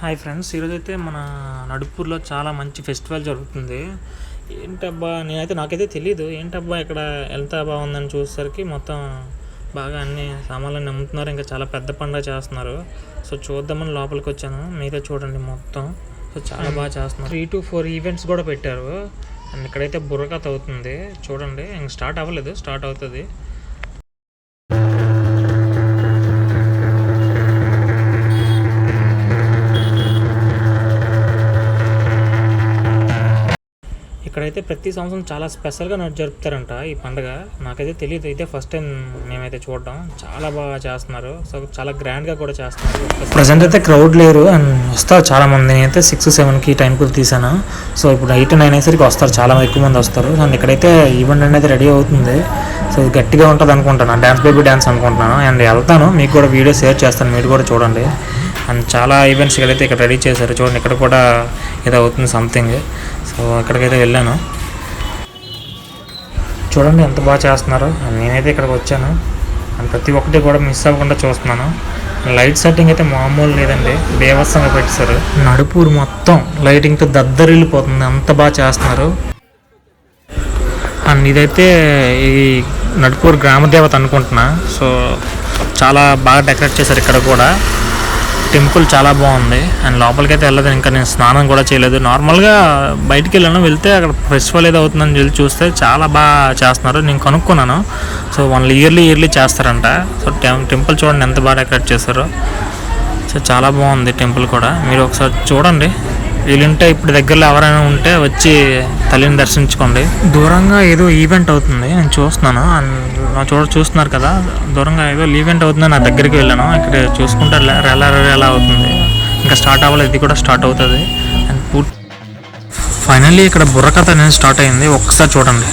Hi friends ఈరోజు అయితే మన నడుపూర్లో చాలా మంచి ఫెస్టివల్ జరుగుతుంది. ఏంటబ్బా నేనైతే నాకైతే తెలియదు ఏంటబ్బా ఇక్కడ ఎంత బాగుందని చూసేసరికి మొత్తం బాగా అన్ని సామాన్లు అమ్ముతున్నారు ఇంకా చాలా పెద్ద పండుగ చేస్తున్నారు. సో చూద్దామని లోపలికి వచ్చాను మీరే చూడండి మొత్తం. సో చాలా బాగా చేస్తున్నారు. త్రీ టు ఫోర్ ఈవెంట్స్ కూడా పెట్టారు. అండ్ ఇక్కడైతే బుర్రకథ అవుతుంది. చూడండి ఇంక స్టార్ట్ అవ్వలేదు. స్టార్ట్ అవుతుంది. ఇక్కడైతే ప్రతి సంవత్సరం చాలా స్పెషల్గా జరుపుతారంట ఈ పండుగ. నాకైతే తెలియదు ఇదే ఫస్ట్ టైం మేమైతే చూడడం. చాలా బాగా చేస్తున్నారు. సో చాలా గ్రాండ్గా కూడా చేస్తున్నారు. ప్రజెంట్ అయితే క్రౌడ్ లేరు. అండ్ వస్తారు చాలా మంది నేనైతే సిక్స్ సెవెన్కి టైంకి తీసాను. సో ఇప్పుడు ఎయిట్ నైన్ అయ్యేసరికి వస్తారు. చాలా ఎక్కువ మంది వస్తారు. అండ్ ఇక్కడైతే ఈవెంట్ అనేది రెడీ అవుతుంది. సో గట్టిగా ఉంటుంది అనుకుంటున్నాను డ్యాన్స్ బేబీ డ్యాన్స్ అనుకుంటున్నాను. అండ్ వెళ్తాను. మీకు కూడా వీడియో షేర్ చేస్తాను. మీరు కూడా చూడండి. అండ్ చాలా ఈవెంట్స్ అయితే ఇక్కడ రెడీ చేశారు. చూడండి ఇక్కడ కూడా ఏదో అవుతుంది సంథింగ్ సో అక్కడికైతే వెళ్ళాను. చూడండి ఎంత బాగా చేస్తున్నారు. అండ్ నేనైతే ఇక్కడికి వచ్చాను. అండ్ ప్రతి ఒక్కటి కూడా మిస్ అవ్వకుండా చూస్తున్నాను. లైట్ సెట్టింగ్ అయితే మామూలు లేదండి. బేవత్సంగా పెట్టేశారు. నడుపూరు మొత్తం లైటింగ్తో దద్దరిల్లిపోతుంది. అంత బాగా చేస్తున్నారు. అండ్ ఇదైతే ఈ నడుపూరు గ్రామదేవత అనుకుంటున్నా. సో చాలా బాగా డెకరేట్ చేశారు ఇక్కడ కూడా. టెంపుల్ చాలా బాగుంది. అండ్ లోపలికి అయితే వెళ్ళదు. ఇంకా నేను స్నానం కూడా చేయలేదు. నార్మల్గా బయటికి వెళ్ళాను. వెళ్తే అక్కడ ఫెస్టివల్ ఏదో అవుతుందని వెళ్ళి చూస్తే చాలా బాగా చేస్తున్నారు. నేను కనుక్కున్నాను. సో వన్ ఇయర్లీ ఇయర్లీ చేస్తారంట. సో టెంపుల్ చూడండి ఎంత బాగా డెకరేట్ చేశారో. సో చాలా బాగుంది టెంపుల్ కూడా. మీరు ఒకసారి చూడండి. వీలుంటే ఇప్పుడు దగ్గరలో ఎవరైనా ఉంటే వచ్చి తల్లిని దర్శించుకోండి. దూరంగా ఏదో ఈవెంట్ అవుతుంది. నేను చూస్తున్నాను. అండ్ నా చూడ చూస్తున్నారు కదా. దూరంగా ఏదో ఈవెంట్ అవుతుంది. నా దగ్గరికి వెళ్ళాను. ఇక్కడ చూసుకుంటే ఎలా ఎలా అవుతుంది. ఇంకా స్టార్ట్ అవ్వలేదు. ఇది కూడా స్టార్ట్ అవుతుంది. అండ్ పూర్తి ఫైనల్లీ ఇక్కడ బుర్రకథ అనేది స్టార్ట్ అయింది. ఒక్కసారి చూడండి.